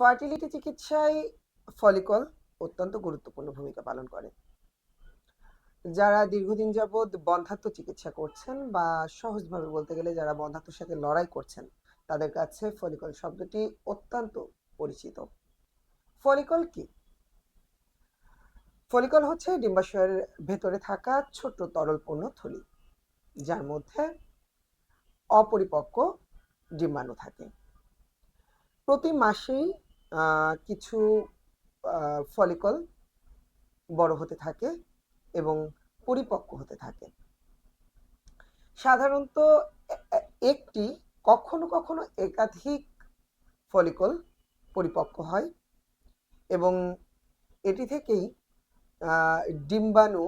Fertility চিকিৎসায় follicle অত্যন্ত গুরুত্বপূর্ণ ভূমিকা পালন করে। যারা দীর্ঘদিন যাবৎ বন্ধ্যাত্ব চিকিৎসা করছেন বা সহজভাবে বলতে গেলে যারা বন্ধ্যাত্বের সাথে লড়াই করছেন, তাদের কাছে ফলিকল শব্দটি অত্যন্ত পরিচিত। ফলিকল কি? ফলিকল হচ্ছে ডিম্বাশয়ের ভেতরে থাকা ছোট্ট তরলপূর্ণ থলি, যার মধ্যে অপরিপক্ক ডিম্বাণু থাকে। প্রতি মাসেই কিছু ফলিকল বড় হতে থাকে এবং পরিপক্ক হতে থাকে। সাধারণত একটি কখনো কখনো একাধিক ফলিকল পরিপক্ক হয় এবং এটি থেকেই ডিম্বাণু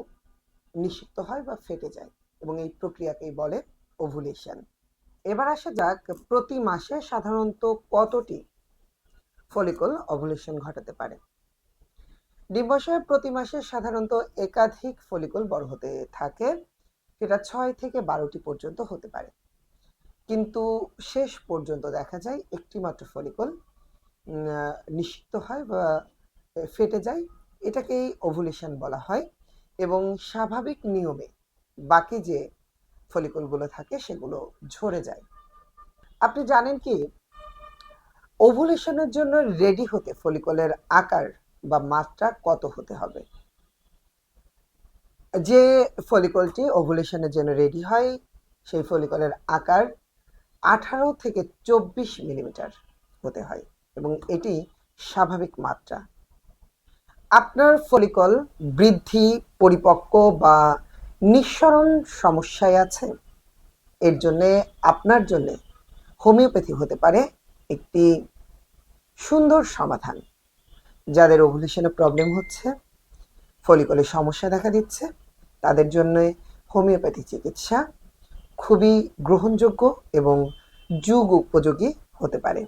নিষিক্ত হয় বা ফেটে যায় এবং এই প্রক্রিয়াকেই বলে ওভুলেশন এবার আসা যাক প্রতি মাসে সাধারণত কতটি ফলিকল ওভুলেশন ঘটাতে পারে। ডিম্বাশয়ে প্রতি মাসে সাধারণত একাধিক ফলিকল বড় হতে থাকে, সেটা ছয় থেকে বারোটি পর্যন্ত হতে পারে। কিন্তু শেষ পর্যন্ত দেখা যায় একটি মাত্র ফলিকল নিষিক্ত হয় বা ফেটে যায়। এটাকেই ওভুলেশন বলা হয় এবং স্বাভাবিক নিয়মে বাকি যে ফলিকলগুলো থাকে সেগুলো ঝরে যায়। আপনি জানেন কি ওভুলেশনের জন্য রেডি হতে ফলিকলের আকার বা মাত্রা কত হতে হবে? যে ফলিকলটি ওভুলেশনের জন্য রেডি হয়, সেই ফলিকলের আকার আঠারো থেকে চব্বিশ মিলিমিটার হতে হয় এবং এটি স্বাভাবিক মাত্রা। আপনার ফলিকল বৃদ্ধি, পরিপক্ক বা নিঃসরণ সমস্যায় আছে। এর জন্যে, আপনার জন্যে হোমিওপ্যাথি হতে পারে একটি সুন্দর সমাধান। যাদের ওভুলেশনে প্রবলেম হচ্ছে ফলিকলে সমস্যা দেখা দিচ্ছে, তাদের জন্য হোমিওপ্যাথি চিকিৎসা খুবই গ্রহণযোগ্য এবং যুগ উপযোগী হতে পারে।